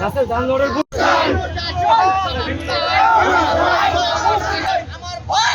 রাস্তায় যান দৌড়ের আমার ভাই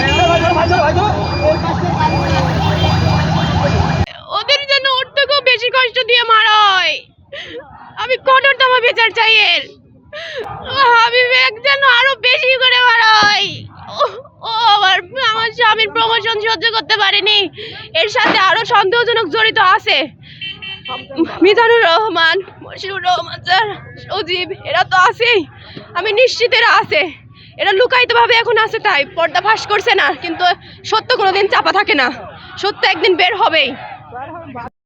ওদের জন্য ওর থেকেও বেশি কষ্ট দিয়ে মারা হয় আমি কঠোরতম বিচার চাই এর। হাবিবেক যেন আরও বেশি করে মারা ও- আমার স্বামীর প্রমোশন সহ্য করতে এর সাথে সন্দেহজনক জড়িত আছে। রহমান এরা তো আছেই। আমি নিশ্চিত এরা আছে। এরা লুকায়িত ভাবে এখন আছে তাই পর্দা ফাঁস করছে না, কিন্তু সত্য কোনোদিন চাপা থাকে না। সত্য একদিন বের হবেই।